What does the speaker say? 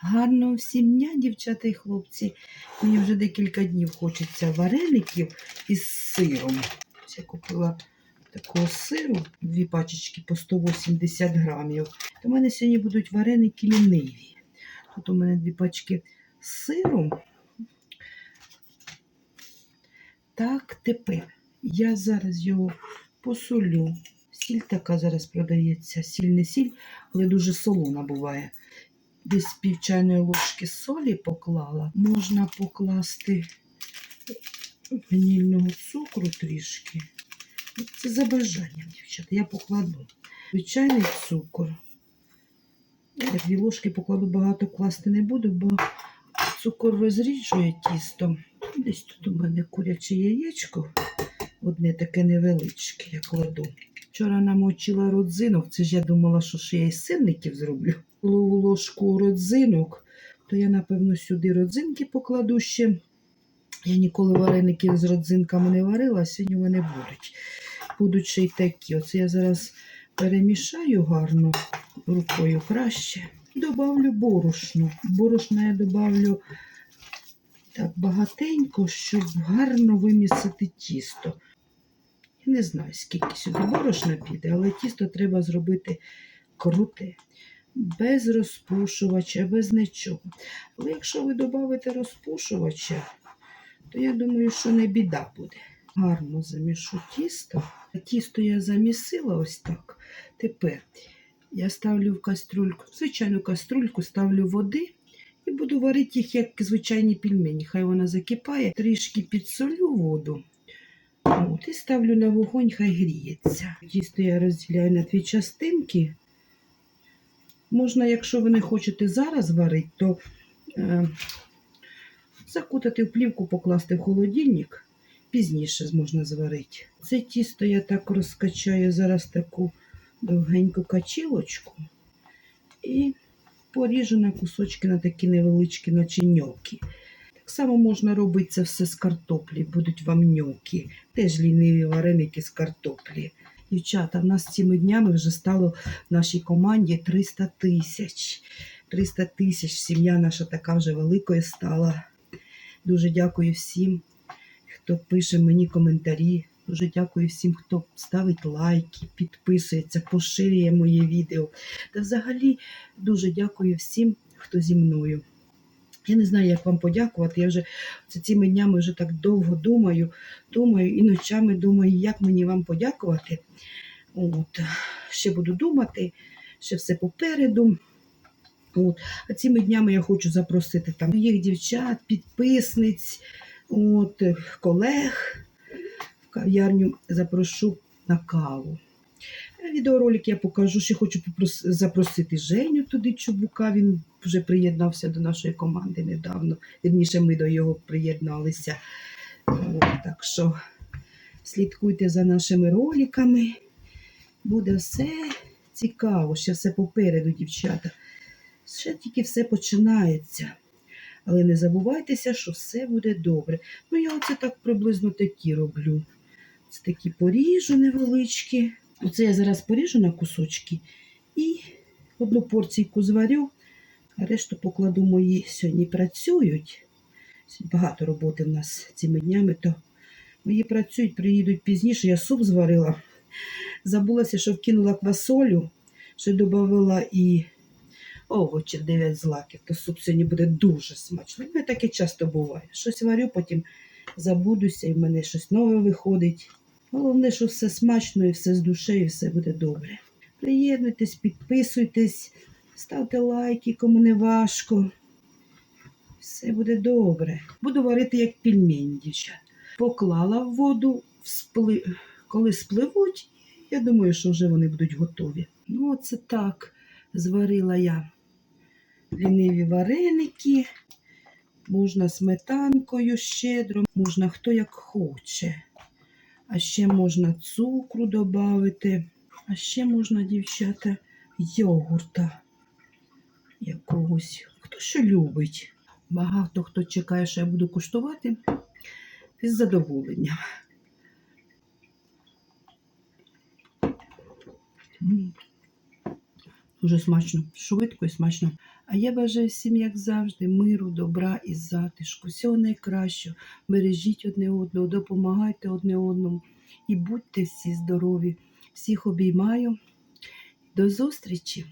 Гарного всім дня, дівчата і хлопці. Мені вже декілька днів хочеться вареників із сиром. Я купила такого сиру, дві пачечки по 180 грамів. То в мене сьогодні будуть вареники ліниві. Тут у мене дві пачки з сиром. Так, тепер я зараз його посолю. Сіль така зараз продається. Сіль не сіль, але дуже солона буває. Десь пів чайної ложки солі поклала. Можна покласти ванільного цукру трішки. Це за бажанням, дівчата. Я покладу. Звичайний цукор. Я дві ложки покладу, багато класти не буду, бо цукор розріджує тісто. Десь тут у мене куряче яєчко. Одне таке невеличке, я кладу. Вчора намочила родзинок, це ж я думала, що ще я із сирників зроблю. Ложку родзинок, то я, напевно, сюди родзинки покладу ще. Я ніколи вареники з родзинками не варила, а сьогодні вони будуть. Будуть ще й такі. Оце я зараз перемішаю гарно рукою краще. Добавлю борошно. Борошно я добавлю так багатенько, щоб гарно вимісити тісто. Я не знаю, скільки сюди борошна піде, але тісто треба зробити круте, без розпушувача, без нічого. Але якщо ви додавите розпушувача, то я думаю, що не біда буде. Гарно замішу тісто. Тісто я замісила ось так. Тепер я ставлю в каструльку, звичайну каструльку, ставлю води і буду варити їх, як звичайні пельмені. Хай вона закипає, трішки підсолю воду. От, і ставлю на вогонь, хай гріється. Тісто я розділяю на дві частинки. Можна, якщо ви не хочете зараз варити, то е, закутати в плівку, покласти в холодильник. Пізніше можна зварити. Це тісто я так розкачаю зараз таку довгеньку качілочку і поріжу на кусочки на такі невеличкі наче. Так само можна робити це все з картоплі, будуть вам ньокі. Теж ліниві вареники з картоплі. Дівчата, в нас цими днями вже стало в нашій команді 300 тисяч. 300 тисяч. Сім'я наша така вже великою стала. Дуже дякую всім, хто пише мені коментарі. Дуже дякую всім, хто ставить лайки, підписується, поширює моє відео. Та взагалі дуже дякую всім, хто зі мною. Я не знаю, як вам подякувати. Я вже цими днями вже так довго думаю, думаю і ночами думаю, як мені вам подякувати. От. Ще буду думати, ще все попереду. От. А цими днями я хочу запросити там моїх дівчат, підписниць, от, колег в кав'ярню запрошу на каву. Відеоролик я покажу, ще хочу запросити Женю туди Чубука. Він вже приєднався до нашої команди недавно. Вірніше, ми до його приєдналися. От, так що слідкуйте за нашими роликами. Буде все цікаво, ще все попереду, дівчата. Ще тільки все починається. Але не забувайтеся, що все буде добре. Ну, я оце так приблизно такі роблю. Це такі поріжу невеличкі. Оце я зараз поріжу на кусочки і одну порційку зварю, а решту покладу мої сьогодні працюють. Багато роботи в нас цими днями, то мої працюють, приїдуть пізніше. Я суп зварила. Забулася, що вкинула квасолю, що додавала і овочі 9 злаків, то суп сьогодні буде дуже смачний. Мене таке часто буває. Щось варю, потім забудуся, і в мене щось нове виходить. Головне, що все смачно і все з душею, все буде добре. Приєднуйтесь, підписуйтесь, ставте лайки, кому не важко. Все буде добре. Буду варити як пельмені, дівчат. Поклала в воду, вспли... коли спливуть, я думаю, що вже вони будуть готові. Ну, оце так. Зварила я ліниві вареники. Можна сметанкою щедро, можна хто як хоче. А ще можна цукру додати. А ще можна, дівчата, йогурта якогось. Хто що любить. Багато хто чекає, що я буду куштувати з задоволенням. Дуже смачно, швидко і смачно. А я бажаю всім, як завжди, миру, добра і затишку. Всього найкращого. Бережіть одне одного, допомагайте одне одному і будьте всі здорові. Всіх обіймаю. До зустрічі!